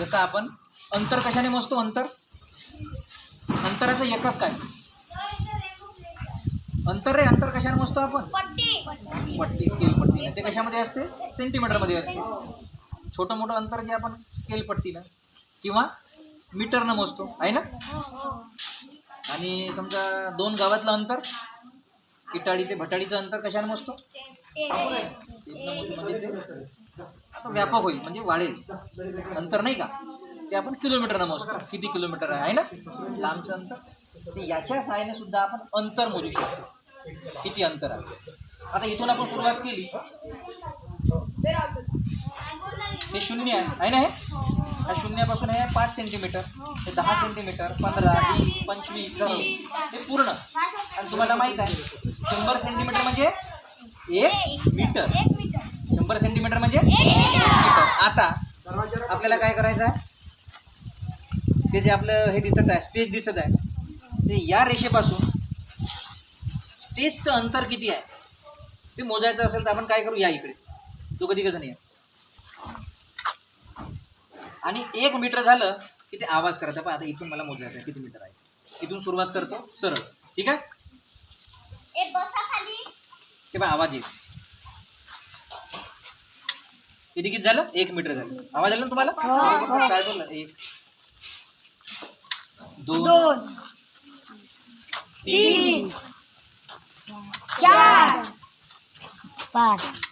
जसं आपण अंतर कशाने मोजतो अंतर अंतराचं एकक काय अंतर रे अंतर कशाने मोजतो आपण पट्टी पट्टी स्केल पट्टी ते कशामध्ये असते सेंटीमीटरमध्ये असते छोटं मोठं अंतर जे आपण स्केल पट्टीनं किंवा मीटरनं मोजतो आहे ना आणि समजा दोन गावातलं अंतर इटाळी ते भटाडीचं अंतर कशाने मोजतो म्हणजे व्यापक होईल म्हणजे वाढेल. अंतर नाही का? ते आपण किलोमीटरनं मोजतो किती किलोमीटर आहे? आहे ना? लांबचं अंतर. ते याच्या सहाय्याने सुद्धा आपण अंतर मोजू शकतो. किती अंतर आहे? आता इथून आपण सुरुवात केली. हे शून्य आहे. आहे ना हे? शून्यापासून आहे पाच सेंटीमीटर हे दहा सेंटीमीटर पंधरा वीस पंचवीस हे पूर्ण. आणि तुम्हाला माहीत आहे शंभर सेंटीमीटर म्हणजे एक मीटर. शंभर सेंटीमीटर म्हणजे? आता आपल्याला काय करायचं आहे? ते जे आपलं हे दिसत आहे स्टेज दिसत आहे ते या रेषेपासून स्टेजचं अंतर किती आहे? ते मोजायचं असेल तर आपण काय करू? या इकडे. दोघं तिघं जण या आणि एक मीटर झालं की ते आवाज करायचा. पण आता इथून मला मोजायचं आहे. किती मीटर आहे? इथून सुरुवात करतो. सरळ. ठीक आहे? ते पण आवाज येईल. किती किती झालं? एक मीटर झालं. आवाज आला ना तुम्हाला? काय बोलला? एक दोन तीन चार पाच.